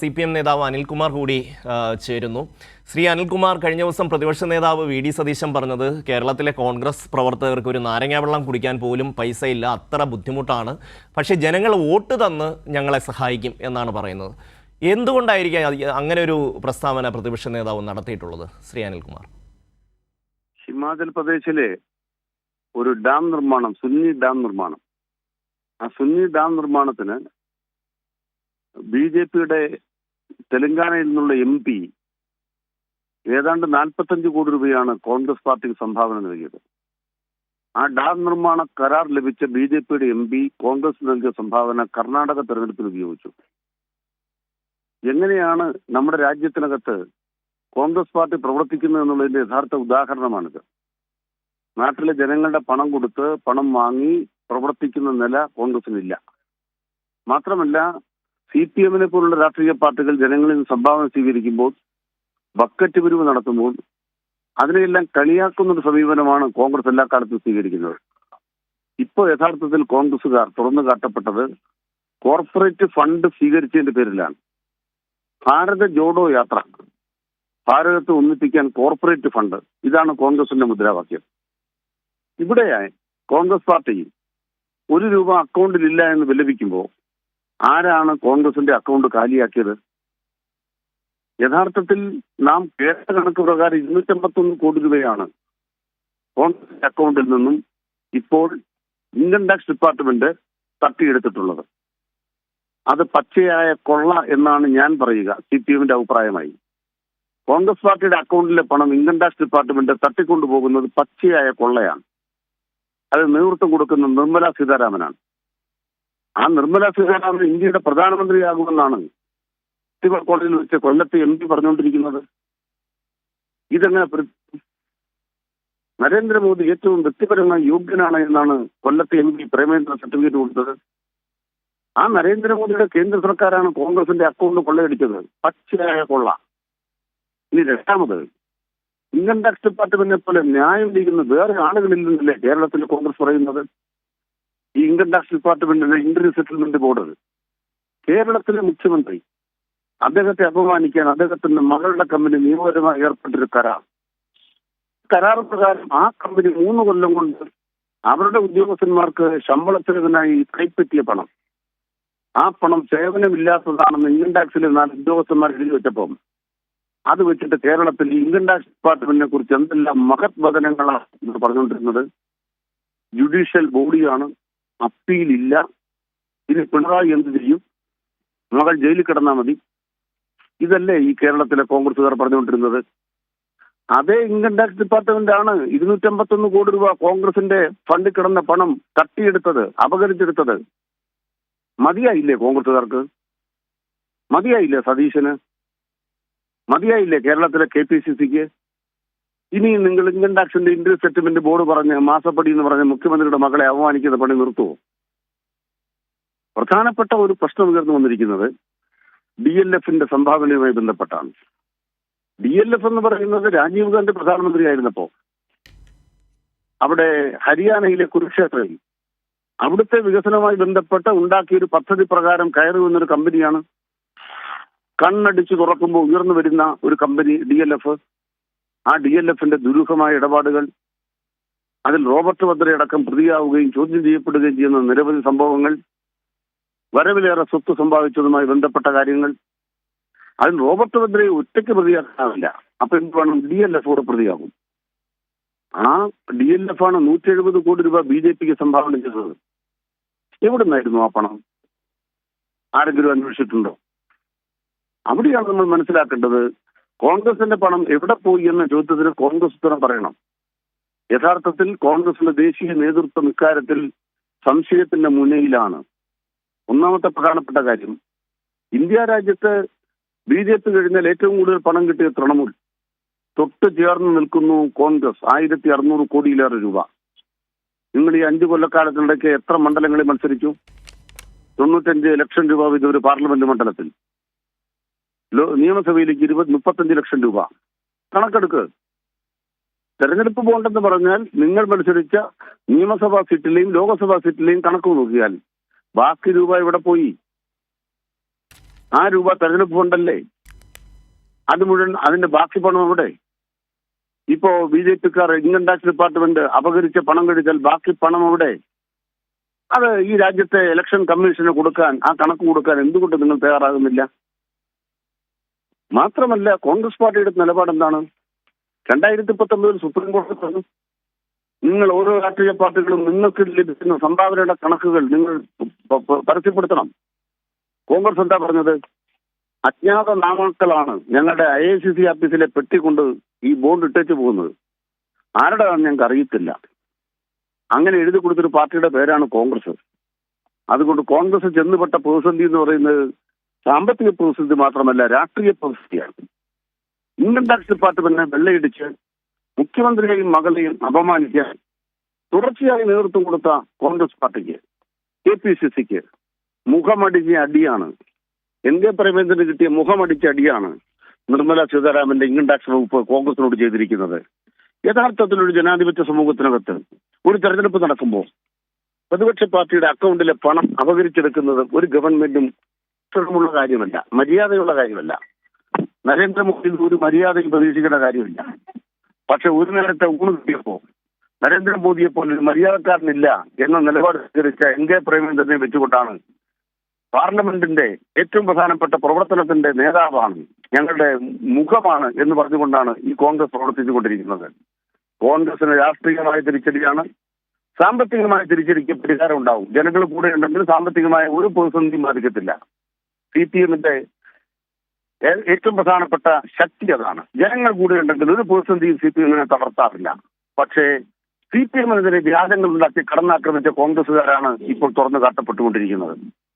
C P M നേതാവ് അനിൽകുമാർ കൂടി ചേരുന്നു. ശ്രീ അനിൽകുമാർ കഴിഞ്ഞ ദിവസം പ്രതിപക്ഷ നേതാവ് വി ഡി സതീശൻ പറഞ്ഞത് കേരളത്തിലെ കോൺഗ്രസ് പ്രവർത്തകർക്ക് ഒരു നാരങ്ങാവെള്ളം കുടിക്കാൻ പോലും പൈസ ഇല്ല അത്ര ബുദ്ധിമുട്ടാണ്. പക്ഷേ ജനങ്ങൾ വോട്ട് തന്ന് ഞങ്ങളെ സഹായിക്കും എന്നാണ് പറയുന്നത്. എന്തുകൊണ്ടായിരിക്കാം അങ്ങനെ ഒരു പ്രസ്താവന പ്രതിപക്ഷ നേതാവ് നടത്തിയിട്ടുള്ളത് ശ്രീ അനിൽകുമാർ? ഹിമാചൽ പ്രദേശിലെ ഒരു ഡാം നിർമ്മാണം സുന്നി ഡാം നിർമ്മാണം. ആ സുന്നി ഡാം നിർമ്മാണത്തിന് ബി ജെ പിയുടെ തെലങ്കാനയിൽ നിന്നുള്ള എം പി ഏതാണ്ട് നാൽപ്പത്തഞ്ച് കോടി രൂപയാണ് കോൺഗ്രസ് പാർട്ടിക്ക് സംഭാവന നൽകിയത്. ആ ഡാം നിർമ്മാണ കരാർ ലഭിച്ച ബി ജെ പിയുടെ എം പി കോൺഗ്രസ് നൽകിയ സംഭാവന കർണാടക തെരഞ്ഞെടുപ്പിൽ ഉപയോഗിച്ചു. എങ്ങനെയാണ് നമ്മുടെ രാജ്യത്തിനകത്ത് കോൺഗ്രസ് പാർട്ടി പ്രവർത്തിക്കുന്നത് എന്നുള്ളതിന്റെ യഥാർത്ഥ ഉദാഹരണമാണിത്. നാട്ടിലെ ജനങ്ങളുടെ പണം കൊടുത്ത് പണം വാങ്ങി പ്രവർത്തിക്കുന്ന നില കോൺഗ്രസിനില്ല. മാത്രമല്ല സി പി എമ്മിനെ പോലുള്ള രാഷ്ട്രീയ പാർട്ടികൾ ജനങ്ങളിൽ നിന്ന് സംഭാവന സ്വീകരിക്കുമ്പോൾ ബക്കറ്റ് പിരിവ് നടത്തുമ്പോൾ അതിനെയെല്ലാം കളിയാക്കുന്ന ഒരു സമീപനമാണ് കോൺഗ്രസ് എല്ലാ കാലത്തും സ്വീകരിക്കുന്നത്. ഇപ്പോൾ യഥാർത്ഥത്തിൽ കോൺഗ്രസുകാർ തുറന്നു കാട്ടപ്പെട്ടത് കോർപ്പറേറ്റ് ഫണ്ട് സ്വീകരിച്ചതിന്റെ പേരിലാണ്. ഭാരത ജോഡോ യാത്ര ഭാരതത്തെ ഒന്നിപ്പിക്കാൻ കോർപ്പറേറ്റ് ഫണ്ട് ഇതാണ് കോൺഗ്രസിന്റെ മുദ്രാവാക്യം. ഇവിടെ കോൺഗ്രസ് പാർട്ടി ഒരു രൂപ അക്കൗണ്ടിലില്ല എന്ന് വിലപിക്കുമ്പോൾ ആരാണ് കോൺഗ്രസിന്റെ അക്കൗണ്ട് കാലിയാക്കിയത്? യഥാർത്ഥത്തിൽ നാം കേട്ട കണക്ക് പ്രകാരം ഇരുന്നൂറ്റമ്പത്തൊന്ന് കോടി രൂപയാണ് കോൺഗ്രസ് അക്കൗണ്ടിൽ നിന്നും ഇപ്പോൾ ഇൻകം ടാക്സ് ഡിപ്പാർട്ട്മെന്റ് തട്ടിയെടുത്തിട്ടുള്ളത്. അത് പച്ചയായ കൊള്ള എന്നാണ് ഞാൻ പറയുക സി പി എമ്മിന്റെ അഭിപ്രായമായി. കോൺഗ്രസ് പാർട്ടിയുടെ അക്കൗണ്ടിലെ പണം ഇൻകം ടാക്സ് ഡിപ്പാർട്ട്മെന്റ് തട്ടിക്കൊണ്ടുപോകുന്നത് പച്ചയായ കൊള്ളയാണ്. അത് നേതൃത്വം കൊടുക്കുന്ന നിർമ്മല സീതാരാമനാണ്. ആ നിർമ്മല സീതാരാമൻ ഇന്ത്യയുടെ പ്രധാനമന്ത്രിയാകുമെന്നാണ് സിവിൽ കോടതിയിൽ വെച്ച് കൊല്ലത്തെ എം പി പറഞ്ഞുകൊണ്ടിരിക്കുന്നത്. ഇതെങ്ങനെ നരേന്ദ്രമോദി ഏറ്റവും വ്യക്തിപരമായി യോഗ്യനാണ് എന്നാണ് കൊല്ലത്തെ എം പി പ്രേമേന്ദ്ര സർട്ടിഫിക്കറ്റ് കൊടുത്തത്. ആ നരേന്ദ്രമോദിയുടെ കേന്ദ്ര സർക്കാരാണ് കോൺഗ്രസിന്റെ അക്കൗണ്ട് കൊള്ളയടിച്ചത്. പച്ചയായ കൊള്ള. ഇനി രണ്ടാമത് ഇൻകം ടാക്സ് ഡിപ്പാർട്ട്മെന്റിനെ പോലെ ന്യായം ചെയ്യുന്ന വേറെ ആളുകളില്ലെന്നല്ലേ കേരളത്തിൽ കോൺഗ്രസ് പറയുന്നത്? ഈ ഇൻകം ടാക്സ് ഡിപ്പാർട്ട്മെന്റിന്റെ ഇന്റർവ്യൂ സെറ്റിൽമെന്റ് ബോർഡ്. കേരളത്തിലെ മുഖ്യമന്ത്രി അദ്ദേഹത്തെ അപമാനിക്കാൻ അദ്ദേഹത്തിന്റെ മകളുടെ കമ്പനി നിയമപരമായി ഏർപ്പെട്ടൊരു കരാർ. കരാർ പ്രകാരം ആ കമ്പനി മൂന്ന് കൊല്ലം കൊണ്ട് അവരുടെ ഉദ്യോഗസ്ഥന്മാർക്ക് ശമ്പളത്തിനായി കൈപ്പറ്റിയ പണം. ആ പണം സേവനമില്ലാത്തതാണെന്ന് ഇൻകം ടാക്സിൽ നാല് ഉദ്യോഗസ്ഥന്മാർ എഴുതി വെച്ചപ്പം അത് വെച്ചിട്ട് കേരളത്തിൽ ഇൻകം ടാക്സ് ഡിപ്പാർട്ട്മെന്റിനെ കുറിച്ച് എന്തെല്ലാം മഹത് വചനങ്ങളാണ് പറഞ്ഞുകൊണ്ടിരുന്നത്? ജുഡീഷ്യൽ ബോഡിയാണ് അപ്പീലില്ല. ഇനി പിണറായി എന്ത് ചെയ്യും? മകൾ ജയിലിൽ കിടന്നാൽ മതി. ഇതല്ലേ ഈ കേരളത്തിലെ കോൺഗ്രസുകാർ പറഞ്ഞുകൊണ്ടിരുന്നത്? അതേ ഇൻകം ടാക്സ് ഡിപ്പാർട്ട്മെന്റ് ആണ് ഇരുന്നൂറ്റമ്പത്തൊന്ന് കോടി രൂപ കോൺഗ്രസിന്റെ ഫണ്ടിൽ കിടന്ന പണം തട്ടിയെടുത്തത് അപകരിച്ചെടുത്തത്. മതിയായില്ലേ കോൺഗ്രസുകാർക്ക് മതിയായില്ലേ സതീശന്? മതിയായില്ലേ കേരളത്തിലെ കെ പി സി സിക്ക്? ഇനി നിങ്ങൾ ഇൻകം ടാക്സിന്റെ ഇന്റർവ്യൂ സെറ്റിൽമെന്റ് ബോർഡ് പറഞ്ഞ് മാസപ്പടി എന്ന് പറഞ്ഞ മുഖ്യമന്ത്രിയുടെ മകളെ അപമാനിക്കുന്ന പണി നിർത്തുമോ പ്രധാനപ്പെട്ട ഒരു പ്രശ്നം ഉയർന്നു വന്നിരിക്കുന്നത് ഡി എൽ എഫിന്റെ സംഭാവനയുമായി ബന്ധപ്പെട്ടാണ്. ഡി എൽ എഫ് എന്ന് പറയുന്നത് രാജീവ് ഗാന്ധി പ്രധാനമന്ത്രിയായിരുന്നപ്പോ. അവിടെ ഹരിയാനയിലെ കുരുക്ഷേത്രയിൽ അവിടുത്തെ വികസനവുമായി ബന്ധപ്പെട്ട് ഉണ്ടാക്കിയ ഒരു പദ്ധതി പ്രകാരം കയറി വന്നൊരു കമ്പനിയാണ്. കണ്ണടിച്ചു തുറക്കുമ്പോൾ ഉയർന്നു വരുന്ന ഒരു കമ്പനി ഡി എൽ എഫ് ആ ഡി എൽ എഫിന്റെ ദുരൂഹമായ ഇടപാടുകൾ അതിൽ റോബർട്ട് വദ്രയടക്കം പ്രതിയാവുകയും ചോദ്യം ചെയ്യപ്പെടുകയും ചെയ്യുന്ന നിരവധി സംഭവങ്ങൾ വരവിലേറെ സ്വത്ത് സമ്പാദിച്ചതുമായി ബന്ധപ്പെട്ട കാര്യങ്ങൾ. അതിൽ റോബർട്ട് വദ്രയെ ഒറ്റയ്ക്ക് പ്രതിയാക്കാനാവില്ല അപ്പൊ എന്ത് വേണം? ഡി എൽ എഫ് കൂടെ പ്രതിയാകും. ആ ഡി എൽ എഫ് ആണ് നൂറ്റി എഴുപത് കോടി രൂപ ബി ജെ പിക്ക് സംഭാവന ചെയ്തത്. എവിടെ നിന്നായിരുന്നു ആ പണം? ആരെങ്കിലും അന്വേഷിച്ചിട്ടുണ്ടോ? അവിടെയാണ് നമ്മൾ മനസ്സിലാക്കേണ്ടത് കോൺഗ്രസിന്റെ പണം എവിടെ പോയി എന്ന ചോദ്യത്തിന് കോൺഗ്രസ് ഉത്തരം പറയണം. യഥാർത്ഥത്തിൽ കോൺഗ്രസിന്റെ ദേശീയ നേതൃത്വം ഇക്കാര്യത്തിൽ സംശയത്തിന്റെ മുന്നയിലാണ് ഒന്നാമത്തെ പ്രധാനപ്പെട്ട കാര്യം ഇന്ത്യ രാജ്യത്ത് ബി ജെ പി കഴിഞ്ഞാൽ ഏറ്റവും കൂടുതൽ പണം കിട്ടിയ തൃണമൂൽ. തൊട്ട് ചേർന്ന് നിൽക്കുന്നു കോൺഗ്രസ് ആയിരത്തി അറുന്നൂറ് കോടിയിലേറെ രൂപ. നിങ്ങൾ ഈ അഞ്ചു കൊല്ലക്കാലത്തിനിടയ്ക്ക് എത്ര മണ്ഡലങ്ങളിൽ മത്സരിച്ചു? തൊണ്ണൂറ്റഞ്ച് ലക്ഷം രൂപ വീതം ഒരു പാർലമെന്റ് മണ്ഡലത്തിൽ. നിയമസഭയിലേക്ക് ഇരുപത് മുപ്പത്തഞ്ച് ലക്ഷം രൂപ. കണക്കെടുക്ക്. തെരഞ്ഞെടുപ്പ് ബോണ്ടെന്ന് പറഞ്ഞാൽ നിങ്ങൾ മത്സരിച്ച നിയമസഭാ സീറ്റിലെയും ലോക്സഭാ സീറ്റിലെയും കണക്ക് നോക്കിയാൽ ബാക്കി രൂപ ഇവിടെ പോയി? ആ രൂപ തെരഞ്ഞെടുപ്പ് ഫണ്ടല്ലേ അത് മുഴുവൻ അതിന്റെ ബാക്കി പണം എവിടെ? ഇപ്പോ ബി ജെ പിക്കാർ ഇൻകം ടാക്സ് ഡിപ്പാർട്ട്മെന്റ് അപകരിച്ച പണം കഴിച്ചാൽ ബാക്കി പണം എവിടെ? അത് ഈ രാജ്യത്തെ ഇലക്ഷൻ കമ്മീഷന് കൊടുക്കാൻ ആ കണക്ക് കൊടുക്കാൻ എന്തുകൊണ്ട് നിങ്ങൾ തയ്യാറാകുന്നില്ല? മാത്രമല്ല കോൺഗ്രസ് പാർട്ടിയുടെ നിലപാട് എന്താണ് രണ്ടായിരത്തി പത്തൊമ്പതിൽ സുപ്രീം കോടതി പറഞ്ഞു നിങ്ങൾ ഓരോ രാഷ്ട്രീയ പാർട്ടികളും നിങ്ങൾക്ക് ലഭിക്കുന്ന സംഭാവനയുടെ കണക്കുകൾ നിങ്ങൾ പരസ്യപ്പെടുത്തണം. കോൺഗ്രസ് എന്താ പറഞ്ഞത്? അജ്ഞാത നാമാക്കളാണ് ഞങ്ങളുടെ ഐ ഐ സി സി ഓഫീസിലെ പെട്ടി കൊണ്ട് ഈ ബോണ്ട് ഇട്ടേച്ച് പോകുന്നത്. ആരുടെയാണെന്ന് ഞങ്ങൾക്ക് അറിയത്തില്ല. അങ്ങനെ എഴുതി കൊടുത്തൊരു പാർട്ടിയുടെ പേരാണ് കോൺഗ്രസ്. അതുകൊണ്ട് കോൺഗ്രസ് ചെന്നുപെട്ട പ്രതിസന്ധി എന്ന് പറയുന്നത് സാമ്പത്തിക പ്രതിസന്ധി മാത്രമല്ല രാഷ്ട്രീയ പ്രതിസന്ധിയാണ്. ഇന്ത്യൻ ടാക്സ് ഡിപ്പാർട്ട്മെന്റിനെ വെള്ളയിടിച്ച് മുഖ്യമന്ത്രിയെയും മകളെയും അപമാനിക്കാൻ തുടർച്ചയായി നേതൃത്വം കൊടുത്ത കോൺഗ്രസ് പാർട്ടിക്ക് കെ പി സി സിക്ക് മുഖമടിച്ച അടിയാണ്. എൻ കെ പ്രേമേന്ദ്രന് കിട്ടിയ മുഖമടിച്ച അടിയാണ് നിർമ്മല സീതാരാമന്റെ ഇൻകം ടാക്സ് വകുപ്പ് കോൺഗ്രസിനോട് ചെയ്തിരിക്കുന്നത്. യഥാർത്ഥത്തിൽ ഒരു ജനാധിപത്യ സമൂഹത്തിനകത്ത് ഒരു തെരഞ്ഞെടുപ്പ് നടക്കുമ്പോൾ പ്രതിപക്ഷ പാർട്ടിയുടെ അക്കൗണ്ടിലെ പണം അപകരിച്ചെടുക്കുന്നത് ഒരു ഗവൺമെന്റും ഇഷ്ടമുള്ള കാര്യമല്ല. മര്യാദയുള്ള കാര്യമല്ല. നരേന്ദ്രമോദി ഒരു മര്യാദയും പ്രതീക്ഷിക്കേണ്ട കാര്യമില്ല. പക്ഷെ ഒരു നേരത്തെ ഊണ് കിട്ടിയപ്പോ നരേന്ദ്രമോദിയെ പോലെ ഒരു മര്യാദക്കാരനില്ല എന്ന നിലപാട് സ്വീകരിച്ച എൻ കെ പ്രേമേന്ദ്രനെ വെച്ചുകൊണ്ടാണ് പാർലമെന്റിന്റെ ഏറ്റവും പ്രധാനപ്പെട്ട പ്രവർത്തനത്തിന്റെ നേതാവാണ് ഞങ്ങളുടെ മുഖമാണ് എന്ന് പറഞ്ഞുകൊണ്ടാണ് ഈ കോൺഗ്രസ് പ്രവർത്തിച്ചുകൊണ്ടിരിക്കുന്നത്. കോൺഗ്രസിന് രാഷ്ട്രീയമായ തിരിച്ചടിയാണ്. സാമ്പത്തികമായ തിരിച്ചടിക്ക് പരിഹാരം ഉണ്ടാവും ജനങ്ങൾ കൂടെ ഉണ്ടെങ്കിൽ സാമ്പത്തികമായ ഒരു പ്രതിസന്ധിയും ബാധിക്കത്തില്ല. സി പി എമ്മിന്റെ ഏറ്റവും പ്രധാനപ്പെട്ട ശക്തി അതാണ്. ജനങ്ങൾ കൂടെ ഉണ്ടെങ്കിൽ ഒരു പ്രതിസന്ധിയും സി പി എമ്മിനെ തളർത്താറില്ല. പക്ഷേ സി പി എമ്മിനെതിരെ വ്യാജങ്ങൾ ഉണ്ടാക്കി കടന്നാക്രമിച്ച കോൺഗ്രസുകാരാണ് ഇപ്പോൾ തുറന്നു കാട്ടപ്പെട്ടുകൊണ്ടിരിക്കുന്നത്.